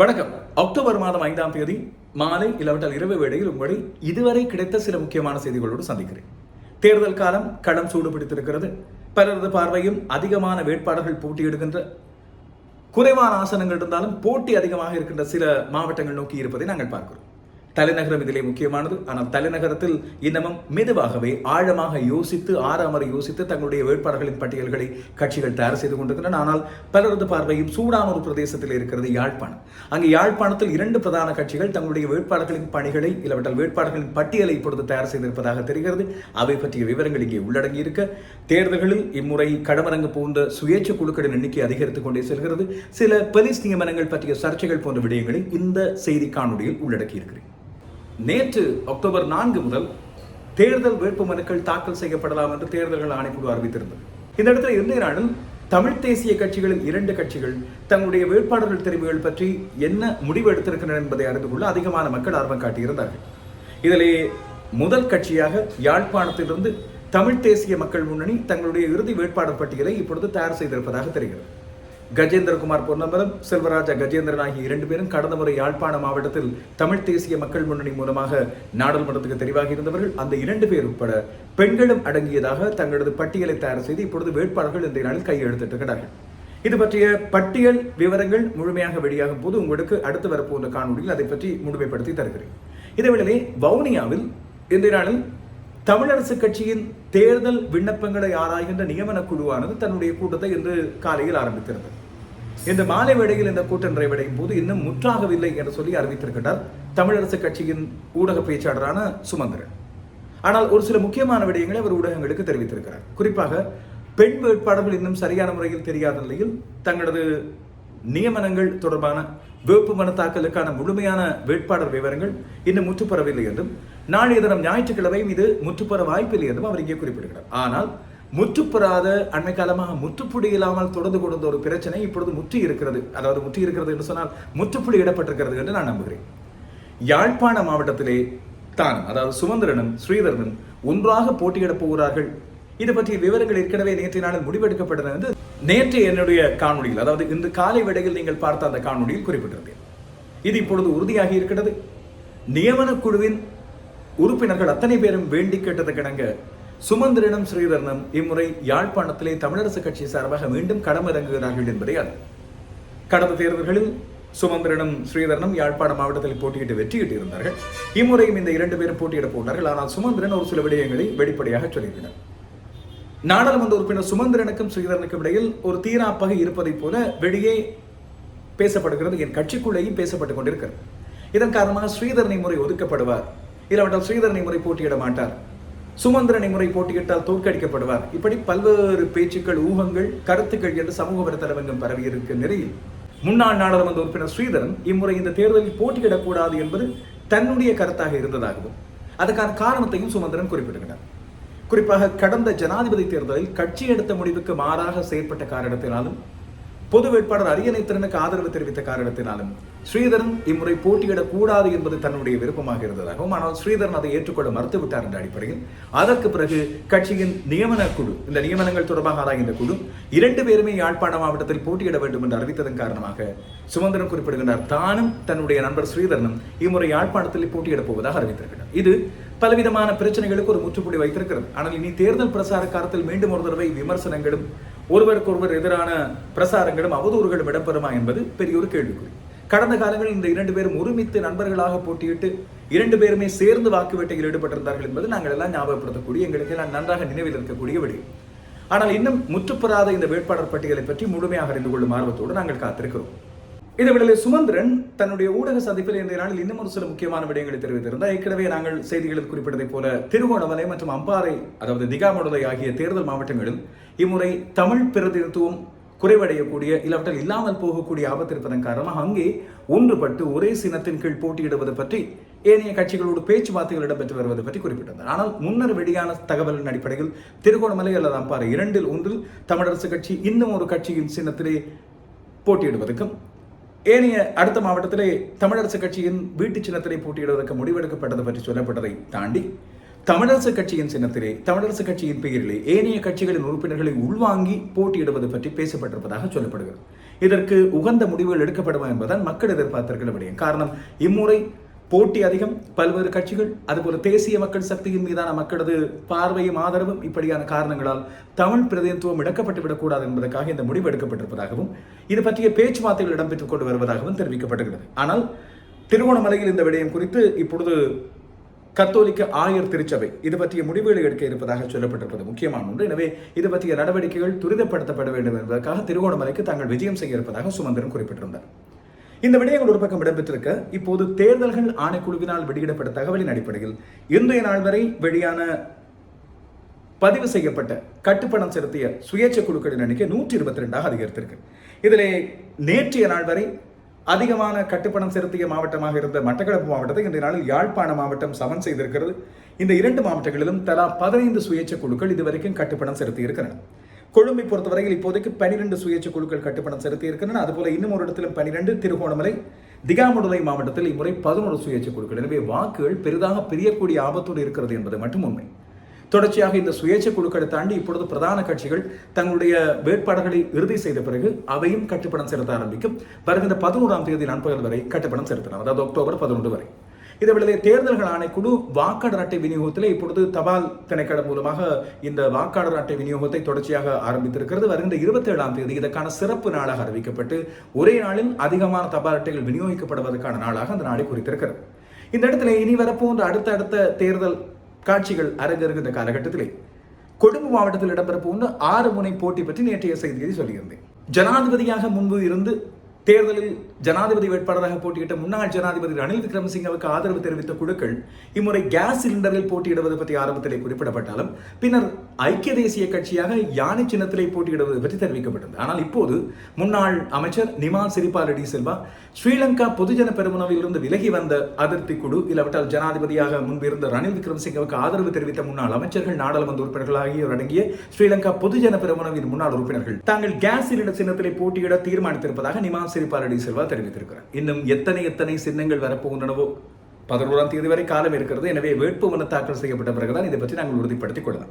வணக்கம். அக்டோபர் மாதம் ஐந்தாம் தேதி மாலை இல்லாவிட்டால் இரவு வேளையில் உங்களை இதுவரை கிடைத்த சில முக்கியமான செய்திகளோடு சந்திக்கிறேன். தேர்தல் காலம் களம் சூடு பிடித்திருக்கிறது பலரது பார்வையும் அதிகமான வேட்பாளர்கள் போட்டியிடுகின்ற குறைவான ஆசனங்கள் இருந்தாலும் போட்டி அதிகமாக இருக்கின்ற சில மாவட்டங்கள் நோக்கி இருப்பதை நாங்கள் பார்க்கிறோம். தலைநகரம் இதிலே முக்கியமானது. ஆனால் தலைநகரத்தில் இன்னமும் மெதுவாகவே ஆழமாக யோசித்து ஆறாமறை யோசித்து தங்களுடைய வேட்பாளர்களின் பட்டியல்களை கட்சிகள் தயார் செய்து கொண்டிருக்கின்றன. ஆனால் பலரது பார்வையும் சூடானூர் பிரதேசத்தில் இருக்கிறது யாழ்ப்பாணம். அங்கு யாழ்ப்பாணத்தில் இரண்டு பிரதான கட்சிகள் தங்களுடைய வேட்பாளர்களின் பணிகளை இல்லாவிட்டால் வேட்பாளர்களின் பட்டியலை இப்பொழுது தயார் செய்திருப்பதாக தெரிகிறது. அவை பற்றிய விவரங்கள் இங்கே உள்ளடங்கி இருக்க தேர்தல்களில் இம்முறை கடமரங்கு போன்ற சுயேட்சை குழுக்களின் எண்ணிக்கை அதிகரித்துக் கொண்டே செல்கிறது. சில போலீஸ் நியமனங்கள் பற்றிய சர்ச்சைகள் போன்ற விடயங்களை இந்த செய்தி காணொலியில் உள்ளடக்கி இருக்கிறேன் நேற்று அக்டோபர் நான்கு முதல் தேர்தல் வேட்பு மனுக்கள் தாக்கல் செய்யப்படலாம் என்று தேர்தல்கள் ஆணைக்குழு அறிவித்திருந்தது. இந்த இடத்துல இன்றைய நாளில் தமிழ் தேசிய கட்சிகளின் இரண்டு கட்சிகள் தங்களுடைய வேட்பாளர்கள் தெரிவுகள் பற்றி என்ன முடிவு எடுத்திருக்கின்றன என்பதை அறிந்து கொள்ள அதிகமான மக்கள் ஆர்வம் காட்டியிருந்தார்கள். இதிலே முதல் கட்சியாக யாழ்ப்பாணத்திலிருந்து தமிழ் தேசிய மக்கள் முன்னணி தங்களுடைய இறுதி வேட்பாளர் பட்டியலை இப்பொழுது தயார் செய்திருப்பதாக தெரிகிறது. கஜேந்திரகுமார் பொன்னமரம் செல்வராஜா கஜேந்திரன் ஆகிய இரண்டு பேரும் கடந்த முறை யாழ்ப்பாண மாவட்டத்தில் தமிழ் தேசிய மக்கள் முன்னணி மூலமாக நாடாளுமன்றத்துக்கு தெரிவாகி இருந்தவர்கள். அந்த இரண்டு பேர் உட்பட பெண்களும் அடங்கியதாக தங்களது பட்டியலை தயார் செய்து இப்பொழுது வேட்பாளர்கள் இந்த நாளில் கையெழுத்திட்டிருக்கிறார்கள். இது பற்றிய பட்டியல் விவரங்கள் முழுமையாக வெளியாகும் போது உங்களுக்கு அடுத்து வரப்போன்ற காணொலியில் அதை பற்றி முழுமைப்படுத்தி தருகிறேன். இதேவேளையிலே வவுனியாவில் இந்த நாளில் தமிழரசு கட்சியின் தேர்தல் விண்ணப்பங்களை ஆராய்கின்ற நியமன குழுவானது தன்னுடைய கூட்டத்தை இன்று காலையில் ஆரம்பித்திருந்தது. இந்த மாலை வேளையில் இந்த கூட்டம் நிறைவடையும் போது இன்னும் முற்றாகவில்லை என்று சொல்லி அறிவித்திருக்கிறார் தமிழரசு கட்சியின் ஊடக பேச்சாளரான சுமந்திரன். ஆனால் ஒரு சில முக்கியமான விடயங்களை அவர் ஊடகங்களுக்கு தெரிவித்திருக்கிறார். குறிப்பாக பெண் வேட்பாளர்கள் இன்னும் சரியான முறையில் தெரியாத நிலையில் தங்களது நியமனங்கள் தொடர்பான வேட்பு மனு தாக்கலுக்கான முழுமையான வேட்பாளர் விவரங்கள் இன்னும் முற்றுப்பெறவில்லை என்றும் நாளைய தினம் ஞாயிற்றுக்கிழமையும் இது முற்றுப்பெற வாய்ப்பில்லை என்றும் அவர் இங்கே குறிப்பிடுகிறார். ஆனால் முற்றுப்பெறாத அண்மை காலமாக முற்றுப்புடி இல்லாமல் தொடர்ந்து கொண்ட ஒரு பிரச்சனை இப்பொழுது முற்றி இருக்கிறது. அதாவது முற்றி இருக்கிறது என்று சொன்னால் முற்றுப்புள்ளி இடப்பட்டிருக்கிறது என்று நான் நம்புகிறேன். யாழ்ப்பாண மாவட்டத்திலே தான் அதாவது சுமந்திரனும் ஸ்ரீதரனும் ஒன்றாக போட்டியிடப் போகிறார்கள். இது பற்றிய விவரங்கள் ஏற்கனவே நேற்றைய நாளில் முடிவெடுக்கப்பட்டன என்று நேற்று என்னுடைய காணொலியில் அதாவது இன்று காலை விடையில் நீங்கள் பார்த்த அந்த காணொலியில் குறிப்பிட்டிருந்தேன். இது இப்பொழுது உறுதியாகி இருக்கிறது. நியமன குழுவின் உறுப்பினர்கள் அத்தனை பேரும் வேண்டி கேட்டது கிடங்க சுமந்திரனும் ஸ்ரீதரனும் இம்முறை யாழ்ப்பாணத்திலே தமிழரசு கட்சி சார்பாக மீண்டும் களமிறங்குகிறார்கள் என்பதை அது. கடந்த தேர்தல்களில் சுமந்திரனும் ஸ்ரீதரனும் யாழ்ப்பாண மாவட்டத்தில் போட்டியிட்டு வெற்றியிட்டு இருந்தார்கள். இம்முறையும் இந்த இரண்டு பேரும் போட்டியிட போனார்கள். ஆனால் சுமந்திரன் ஒரு சில விடயங்களை வெளிப்படையாக சொல்லியிருக்கிறார் நாடாளுமன்ற உறுப்பினர் சுமந்திரனுக்கும் ஸ்ரீதரனுக்கும் இடையில் ஒரு தீராப்பகை இருப்பதைப் போல வெளியே பேசப்படுகிறது. என் கட்சிக்குள்ளேயும் பேசப்பட்டுக் கொண்டிருக்கிறது. இதன் காரணமாக ஸ்ரீதரனை முறை ஒதுக்கப்படுவார். இல்லாவிட்டால் ஸ்ரீதரனை முறை போட்டியிட மாட்டார். சுமந்திரனை முறை போட்டியிட்டால் தோற்கடிக்கப்படுவார். இப்படி பல்வேறு பேச்சுக்கள் ஊகங்கள் கருத்துக்கள் என்று சமூக வலைத்தளமெங்கும் பரவியிருக்கும் நிலையில் முன்னாள் நாடாளுமன்ற உறுப்பினர் ஸ்ரீதரன் இம்முறை இந்த தேர்தலில் போட்டியிடக்கூடாது என்பது தன்னுடைய கருத்தாக இருந்ததாகவும் அதற்கான காரணத்தையும் சுமந்திரன் குறிப்பிடுகிறார் குறிப்பாக கடந்த ஜனாதிபதி தேர்தலில் கட்சி எடுத்த முடிவுக்கு மாறாக செயற்பட்ட காரணத்தினாலும் பொது வேட்பாளர் அரியணை திறனுக்கு ஆதரவு தெரிவித்த காரணத்தினாலும் ஸ்ரீதரன் இம்முறை போட்டியிடக் கூடாது என்பது தன்னுடைய விருப்பமாக இருந்ததாகவும் ஆனால் ஸ்ரீதரன் அதை ஏற்றுக்கொள்ள மறுத்துவிட்டார் என்ற அடிப்படையில். அதற்கு பிறகு கட்சியின் நியமன குழு இந்த நியமனங்கள் தொடர்பாக ஆராய்ந்த குழு இரண்டு பேருமே யாழ்ப்பாண மாவட்டத்தில் போட்டியிட வேண்டும் என்று அறிவித்ததன் காரணமாக சுமந்திரன் குறிப்பிடுகின்றார். தானும் தன்னுடைய நண்பர் ஸ்ரீதரனும் இம்முறை யாழ்ப்பாணத்தில் போட்டியிடப் போவதாக அறிவித்திருக்கிறார். இது பலவிதமான பிரச்சனைகளுக்கு ஒரு முற்றுப்புள்ளி வைத்திருக்கிறது. ஆனால் இனி தேர்தல் பிரசார காலத்தில் மீண்டும் ஒரு தடவை விமர்சனங்களும் ஒருவருக்கொருவர் எதிரான பிரசாரங்களும் அவதூறுகளும் இடம்பெறுமா என்பது பெரிய ஒரு கேள்விக்குறி. கடந்த காலங்களில் இந்த இரண்டு பேரும் ஒருமித்து நண்பர்களாக போட்டியிட்டு இரண்டு பேருமே சேர்ந்து வாக்கு வேட்டையில் ஈடுபட்டிருந்தார்கள் என்பது நாங்கள் எல்லாம் ஞாபகப்படுத்தக்கூடிய எங்களுக்கு எல்லாம் நன்றாக நினைவில் இருக்கக்கூடிய விடயம் ஆனால் இன்னும் முற்றுப்பெறாத இந்த வேட்பாளர் பட்டியலை பற்றி முழுமையாக அறிந்து கொள்ளும் ஆர்வத்தோடு நாங்கள் காத்திருக்கிறோம். இந்த சுமந்திரன் தன்னுடைய ஊடக சந்திப்பில் இன்றைய நாளில் இன்னும் ஒரு சில முக்கியமான விடயங்களை தெரிவித்திருந்தார். ஏற்கனவே நாங்கள் செய்திகளில் குறிப்பிட்டதைப் போல திருகோணமலை மற்றும் அம்பாறை அதாவது திகாமடுலை ஆகிய தேர்தல் மாவட்டங்களில் இம்முறை தமிழ் பிரதிநிதித்துவம் குறைவடையக்கூடிய இல்லாவற்றால் இல்லாமல் போகக்கூடிய ஆபத்து இருப்பதன் காரணமாக அங்கே ஒன்றுபட்டு ஒரே சின்னத்தின் கீழ் போட்டியிடுவது பற்றி ஏனைய கட்சிகளோடு பேச்சுவார்த்தைகள் இடம்பெற்று வருவது பற்றி குறிப்பிட்டிருந்தார். ஆனால் முன்னர் வெளியான தகவலின் அடிப்படையில் திருகோணமலை அல்லது அம்பாறை இரண்டில் ஒன்றில் தமிழரசு கட்சி இன்னும் ஒரு கட்சியின் சின்னத்திலே போட்டியிடுவதற்கும் ஏனைய அடுத்த மாவட்டத்திலே தமிழரசு கட்சியின் வீட்டு சின்னத்திலே போட்டியிடுவதற்கு முடிவெடுக்கப்பட்டது பற்றி சொல்லப்பட்டதை தாண்டி தமிழரசு கட்சியின் சின்னத்திலே தமிழரசு கட்சியின் பெயரிலே ஏனைய கட்சிகளின் உறுப்பினர்களை உள்வாங்கி போட்டியிடுவது பற்றி பேசப்பட்டிருப்பதாக சொல்லப்படுகிறது. இதற்கு உகந்த முடிவுகள் எடுக்கப்படுமா என்பதால் மக்கள் எதிர்பார்த்திருக்கிற விடயம். காரணம் இம்முறை போட்டி அதிகம் பல்வேறு கட்சிகள் அதுபோல தேசிய மக்கள் சக்தியின் மீதான மக்களது பார்வையும் ஆதரவும் இப்படியான காரணங்களால் தமிழ் பிரதிநிதித்துவம் இடக்கப்பட்டு விடக்கூடாது என்பதற்காக இந்த முடிவு எடுக்கப்பட்டிருப்பதாகவும் இது பற்றிய பேச்சுவார்த்தைகள் இடம்பெற்றுக் கொண்டு வருவதாகவும் தெரிவிக்கப்பட்டுகிறது ஆனால் திருகோணமலையில் இந்த விடயம் குறித்து இப்பொழுது கத்தோலிக்க ஆயர் திருச்சபை இது பற்றிய முடிவுகளை எடுக்க இருப்பதாக சொல்லப்பட்டிருப்பது முக்கியமான ஒன்று. எனவே இது பற்றிய நடவடிக்கைகள் துரிதப்படுத்தப்பட வேண்டும் என்பதற்காக திருகோணமலைக்கு தாங்கள் விஜயம் செய்ய இருப்பதாக சுமந்திரன் குறிப்பிட்டிருந்தார். இந்த விடயங்கள் ஒரு பக்கம் இடம்பெற்றிருக்க இப்போது தேர்தல்கள் ஆணைக்குழுவினால் வெளியிடப்பட்ட தகவலின் அடிப்படையில் இன்றைய நாள் வரை வெளியான பதிவு செய்யப்பட்ட கட்டுப்பணம் செலுத்திய சுயேட்சை குழுக்களின் எண்ணிக்கை நூற்றி இருபத்தி ரெண்டாக அதிகரித்திருக்கு. இதில் நேற்றைய நாள் வரை அதிகமான கட்டுப்பணம் செலுத்திய மாவட்டமாக இருந்த மட்டக்களப்பு மாவட்டத்தை இன்றைய நாளில் யாழ்ப்பாண மாவட்டம் சமன் செய்திருக்கிறது. இந்த இரண்டு மாவட்டங்களிலும் தலா பதினைந்து சுயேட்சை குழுக்கள் இதுவரைக்கும் கட்டுப்பணம் செலுத்தி இருக்கிறன கொழும்பை பொறுத்தவரையில் இப்போதைக்கு பனிரெண்டு சுயேட்சை குழுக்கள் கட்டுப்பணம் செலுத்தி இருக்கின்றன அதுபோல இன்னும் ஒரு இடத்திலும் பனிரெண்டு திருகோணமலை திகாமுடலை மாவட்டத்தில் இம்முறை பதினோரு சுயேட்சை குழுக்கள். எனவே வாக்குகள் பெரிதாக பிரியக்கூடிய ஆபத்தோடு இருக்கிறது என்பது மட்டும் உண்மை. தொடர்ச்சியாக இந்த சுயேட்சை குழுக்களை தாண்டி இப்பொழுது பிரதான கட்சிகள் தங்களுடைய வேட்பாளர்களை இறுதி செய்த பிறகு அவையும் கட்டுப்பணம் செலுத்த ஆரம்பிக்கும். வருகின்ற பதினோராம் தேதி நண்பகல் வரை கட்டுப்பணம் செலுத்தலாம். அதாவது அக்டோபர் பதினொன்று வரை. இதேவேளை தேர்தல்கள் ஆணைக்குழு வாக்காளர் அட்டை விநியோகத்தில் இப்பொழுது தபால் திணைக்களம் மூலமாக இந்த வாக்காளர் அட்டை விநியோகத்தை தொடர்ச்சியாக ஆரம்பித்திருக்கிறது. வருகின்ற இருபத்தி ஏழாம் தேதி இதற்கான சிறப்பு நாளாக அறிவிக்கப்பட்டு ஒரே நாளில் அதிகமான தபால் அட்டைகள் விநியோகிக்கப்படுவதற்கான நாளாக அந்த நாளை குறித்திருக்கிறது. இந்த இடத்துல இனி வரப்போன்ற அடுத்த அடுத்த தேர்தல் காட்சிகள் அரங்கேறுகின்ற காலகட்டத்திலே கொழும்பு மாவட்டத்தில் இடம்பெற போன்ற ஆறு முனை போட்டி பற்றி நேற்றைய செய்தியை சொல்லியிருந்தேன். ஜனாதிபதியாக முன்பு இருந்து தேர்தலில் ஜனாதிபதி வேட்பாளராக போட்டியிட்ட முன்னாள் ஜனாதிபதி ரணில் விக்ரமசிங்கவுக்கு ஆதரவு தெரிவித்த குழுக்கள் இம்முறை கேஸ் சிலிண்டரில் போட்டியிடுவது பற்றி ஆரம்பத்திலே குறிப்பிடப்பட்டாலும் பின்னர் ஐக்கிய தேசிய கட்சியாக யானை சின்னத்திலே போட்டியிடுவது பற்றி தெரிவிக்கப்பட்டது. ஆனால் இப்போது முன்னாள் அமைச்சர் நிமா சிரிபா ரெட்டி செல்வா ஸ்ரீலங்கா பொதுஜன பெருமுனவில் இருந்து விலகி வந்த அதிருப்தி குழு இல்லாவிட்டால் ஜனாதிபதியாக முன்பிருந்த ரணில் விக்ரமசிங்கவுக்கு ஆதரவு தெரிவித்த முன்னாள் அமைச்சர்கள் நாடாளுமன்ற உறுப்பினர்கள் ஆகியோர் அடங்கிய ஸ்ரீலங்கா பொதுஜன பெருமுனவின் முன்னாள் உறுப்பினர்கள் தாங்கள் கேஸ் சிலிண்டர் சின்னத்திலே போட்டியிட தீர்மானித்திருப்பதாக நிமா சிரிபாலடி செல்வா தெரிவித்திருக்கிறார் இன்னும் எத்தனை எத்தனை சின்னங்கள் வரப்போகின்றனவோ பதினோராம் தேதி வரை காலம் இருக்கிறது. எனவே வேட்புமனு தாக்கல் செய்யப்பட்ட பிறகுதான் இதை பற்றி நாங்கள் உறுதிப்படுத்திக் கொள்ளலாம்.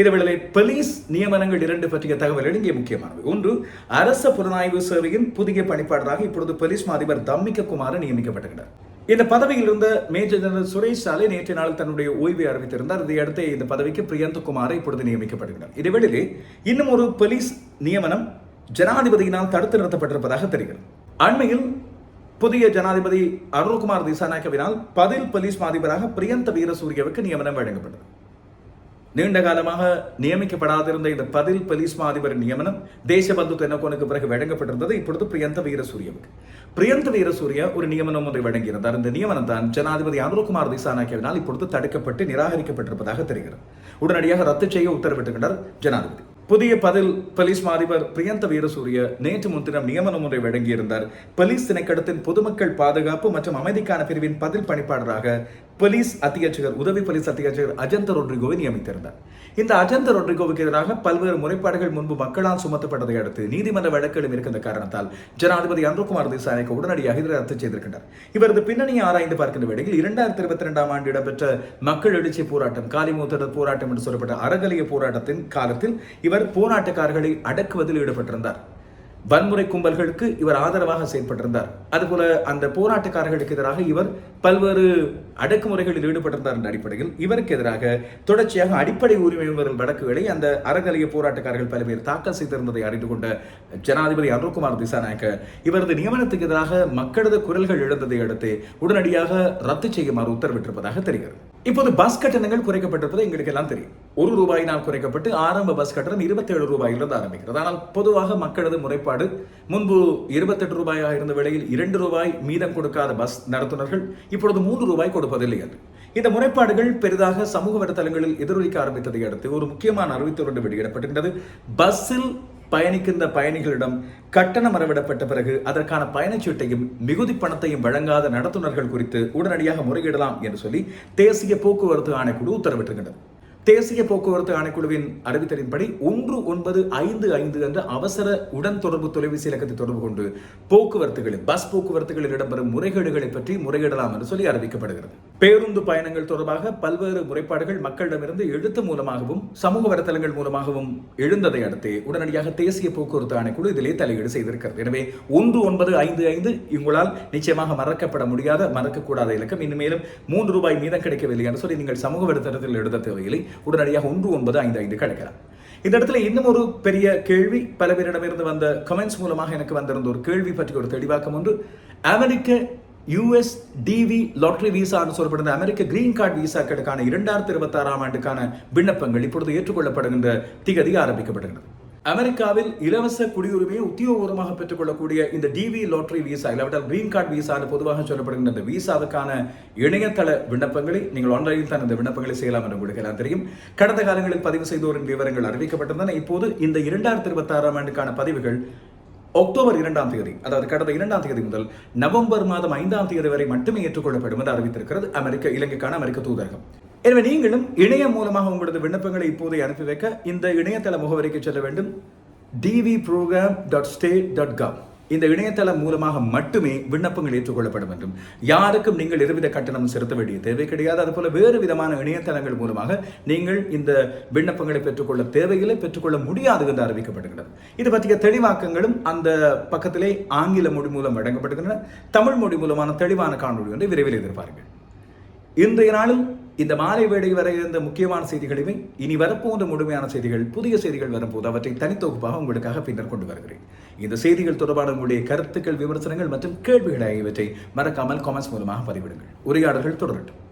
இதேவேளை போலீஸ் நியமனங்கள் இரண்டு பற்றிய தகவல்கள் இங்கே முக்கியமானவை. ஒன்று அரச புலனாய்வு சேவையின் புதிய பணிப்பாளராக இப்பொழுது போலீஸ் அதிபர் தம்மிக்க குமார் நியமிக்கப்பட்டிருக்கிறார் இந்த பதவியில் இருந்த மேஜர் ஜெனரல் சுரேஷ் சாலை நேற்றைய நாள் தன்னுடைய ஓய்வை அறிவித்திருந்தார். இதையடுத்து இந்த பதவிக்கு பிரியந்த குமாரை இப்பொழுது நியமிக்கப்படுகிறார். இதேவேளையிலே இன்னும் ஒரு போலீஸ் நியமனம் ஜனாதிபதியினால் தடுத்து நிறுத்தப்பட்டிருப்பதாக தெரிகிறது. அண்மையில் புதிய ஜனாதிபதி அருள்குமார் திசாநாயக்கவினால் பதில் போலீஸ் அதிபராக பிரியந்த வீரசூரியவுக்கு நியமனம் வழங்கப்பட்டது. நீண்ட காலமாக நியமிக்கப்படாதிருந்த இந்த பதில் போலீஸ் மாதிபரின் நியமனம் தேசபந்து தென்னகோனுக்கு பிறகு வழங்கப்பட்டிருந்தது இப்பொழுது பிரியந்த வீரசூரியவுக்கு. பிரியந்த வீரசூரிய ஒரு நியமனம் ஒன்றை வழங்கியிருந்தார். இந்த நியமனம் தான் ஜனாதிபதி அனுர்குமார் திசாநாயக்கவினால் இப்பொழுது தடுக்கப்பட்டு நிராகரிக்கப்பட்டிருப்பதாக தெரிகிறது. உடனடியாக ரத்து செய்ய உத்தரவிட்டுகின்றார் ஜனாதிபதி. புதிய பதில் போலீஸ் அதிபர் பிரியந்த வீரசூரிய நேற்று முன்தினம் நியமனம் ஒன்றை வழங்கியிருந்தார். போலீஸ் திணைக்களத்தின் பொதுமக்கள் பாதுகாப்பு மற்றும் அமைதிக்கான பிரிவின் பதில் பணிப்பாளராக போலீஸ் அத்தியட்சகர் உதவி போலீஸ் அத்தியட்சகர் அஜந்த ரொட்ரிகோவை நியமித்திருந்தார். இந்த அஜந்த ரொட்ரிகோவுக்கு எதிராக பல்வேறு முறைப்பாடுகள் முன்பு மக்களால் சுமத்தப்பட்டதை அடுத்து நீதிமன்ற வழக்குகளும் இருக்கின்ற காரணத்தால் ஜனாதிபதி அன்புகுமார் திசானைக்கு உடனடியாக இதை ரத்து செய்திருக்கின்றார். இவரது பின்னணியை ஆராய்ந்து பார்க்கின்ற வேளையில் இரண்டாயிரத்தி இருபத்தி இரண்டாம் ஆண்டு இடம்பெற்ற மக்கள் எழுச்சி போராட்டம் காலிமூத்தர் போராட்டம் என்று சொல்லப்பட்ட அறகலிய போராட்டத்தின் காலத்தில் இவர் போராட்டக்காரர்களை அடக்குவதில் ஈடுபட்டிருந்தார். வன்முறை கும்பல்களுக்கு இவர் ஆதரவாக செயல்பட்டிருந்தார். அதுபோல அந்த போராட்டக்காரர்களுக்கு எதிராக இவர் பல்வேறு அடக்குமுறைகளில் ஈடுபட்டிருந்தார் என்ற அடிப்படையில் இவருக்கு எதிராக தொடர்ச்சியாக அடிப்படை உரிமை மீறல் வழக்குகளை அந்த அறநிலைய போராட்டக்காரர்கள் பல பேர் தாக்கல் செய்திருந்ததை அறிந்து கொண்ட ஜனாதிபதி அருண்குமார் திசாநாயக்க இவரது நியமனத்துக்கு எதிராக மக்களது குரல்கள் எழுந்ததை அடுத்து உடனடியாக ரத்து செய்யுமாறு உத்தரவிட்டிருப்பதாக தெரிகிறது. இப்போது பஸ் கட்டணங்கள் குறைக்கப்பட்டிருப்பது எங்களுக்கு எல்லாம் தெரியும். ஒரு ரூபாயினால் குறைக்கப்பட்டு ஆரம்ப பஸ் கட்டணம் இருபத்தேழு ரூபாயிலிருந்து ஆரம்பிக்கிறது. ஆனால் பொதுவாக மக்களது முறைப்பாடு முன்பு இருபத்தெட்டு ரூபாயாக இருந்த வேளையில் இரண்டு ரூபாய் மீதம் கொடுக்காத பஸ் நடத்துனர்கள் இப்பொழுது மூன்று ரூபாய் கொடுப்பதில்லை என்று இந்த முறைப்பாடுகள் பெரிதாக சமூக வலைத்தளங்களில் எதிரொலிக்க ஆரம்பித்ததை அடுத்து ஒரு முக்கியமான அறிவித்தல் ஒன்று வெளியிடப்பட்டிருக்கிறது பஸ்ஸில் பயணிக்கின்ற பயணிகளிடம் கட்டணம் வரவிடப்பட்ட பிறகு அதற்கான பயணச்சீட்டையும் மிகுதி பணத்தையும் வழங்காத நடத்துனர்கள் குறித்து உடனடியாக முறையிடலாம் என்று சொல்லி தேசிய போக்குவரத்து ஆணைக்குழு உத்தரவிட்டிருக்கின்றது. தேசிய போக்குவரத்து ஆணைக்குழுவின் அறிவித்தலின்படி ஒன்று ஒன்பது ஐந்து ஐந்து என்ற அவசர உடன் தொடர்பு தொலைபேசி இலக்கத்தை தொடர்பு கொண்டு போக்குவரத்துகளில் பஸ் போக்குவரத்துகளில் இடம்பெறும் முறைகேடுகளை பற்றி முறையிடலாம் என்று சொல்லி அறிவிக்கப்படுகிறது. பேருந்து பயணங்கள் தொடர்பாக பல்வேறு முறைப்பாடுகள் மக்களிடமிருந்து எழுத்து மூலமாகவும் சமூக வலைத்தளங்கள் மூலமாகவும் எழுந்ததை அடுத்து உடனடியாக தேசிய போக்குவரத்து ஆணைக்குழு இதிலே தலையீடு செய்திருக்கிறது. எனவே ஒன்று ஒன்பது ஐந்து ஐந்து உங்களால் நிச்சயமாக மறக்கப்பட முடியாத மறக்கக்கூடாத இலக்கம். இனிமேலும் மூன்று ரூபாய் மீதம் கிடைக்கவில்லை என்று சொல்லி நீங்கள் சமூக வலைத்தளத்தில் எழுத தேவையில்லை. உடனடியாக ஒன்று ஒன்பது ஐந்து ஐந்து கிடைக்கலாம். இந்த இடத்துல இன்னும் ஒரு பெரிய கேள்வி பல பேரிடமிருந்து வந்த கமெண்ட்ஸ் மூலமாக எனக்கு வந்திருந்த ஒரு கேள்வி பற்றி ஒரு தெளிவாக்கம் ஒன்று அமெரிக்க யுஎஸ் டிவி லாட்டரி விசான்னு சொல்லப்படுகிற அமெரிக்க கிரீன் கார்டு விசாக்களுக்கான இரண்டாயிரத்தி இருபத்தி ஆறாம் ஆண்டுக்கான விண்ணப்பங்கள் இப்பொழுது ஏற்றுக்கொள்ளப்படுகின்ற திகதி ஆரம்பிக்கப்படுகிறது. அமெரிக்காவில் இலவச குடியுரிமையை உத்தியோகபூர்வமாக பெற்றுக்கொள்ளக்கூடிய இந்த டிவி லாட்டரி விசா இல்லாவிட்டால் கிரீன் கார்டு விசா பொதுவாக சொல்லப்படுகின்ற இந்த விசாவுக்கான இணையதள விண்ணப்பங்களை நீங்கள் ஆன்லைனில் தான் இந்த விண்ணப்பங்களை செய்யலாம் என்று உங்களுக்கு எல்லாம் தெரியும். கடந்த காலங்களில் பதிவு செய்தோரின் விவரங்கள் அறிவிக்கப்பட்டிருந்தன. இப்போது இந்த இரண்டாயிரத்தி இருபத்தி ஆறாம் ஆண்டுக்கான பதிவுகள் அக்டோபர் இரண்டாம் தேதி அதாவது கடந்த இரண்டாம் தேதி முதல் நவம்பர் மாதம் ஐந்தாம் தேதி வரை மட்டுமே ஏற்றுக்கொள்ளப்படும் என்று அறிவித்திருக்கிறது அமெரிக்க இலங்கைக்கான அமெரிக்க தூதரகம். எனவே நீங்களும் இணையம் மூலமாக உங்களது விண்ணப்பங்களை இப்போதை அனுப்பி வைக்க இந்த இணையதள முகவரிக்கு செல்ல வேண்டும். DV program dot state dot gov இந்த இணையதளம் மூலமாக மட்டுமே விண்ணப்பங்கள் ஏற்றுக்கொள்ளப்படும் என்றும் யாருக்கும் நீங்கள் இருவித கட்டணம் செலுத்த வேண்டிய தேவை கிடையாது. அதுபோல வேறு விதமான இணையதளங்கள் மூலமாக நீங்கள் இந்த விண்ணப்பங்களை பெற்றுக்கொள்ள தேவையில்லை பெற்றுக்கொள்ள முடியாது என்று அறிவிக்கப்படுகிறது இது பற்றிய தெளிவாக்கங்களும் அந்த பக்கத்திலே ஆங்கில மொழி மூலம் வழங்கப்படுகின்றன. தமிழ் மொழி மூலமான தெளிவான காணொலி ஒன்றை விரைவில் எதிர்பாருங்கள். இன்றைய நாளில் இந்த மாலை வேளை வரை இருந்த முக்கியமான செய்திகளுமே இனி வரப்போன்ற முழுமையான செய்திகள் புதிய செய்திகள் வரும்போது அவற்றை தனித்தொகுப்பாக உங்களுக்காக பின்னர் கொண்டு வருகிறேன். இந்த செய்திகள் தொடர்பான உங்களுடைய கருத்துக்கள் விமர்சனங்கள் மற்றும் கேள்விகள் ஆகியவற்றை மறக்காமல் காமெண்ட்ஸ் மூலமாக பதிவிடுங்கள். உரையாடல்கள் தொடரட்டும்.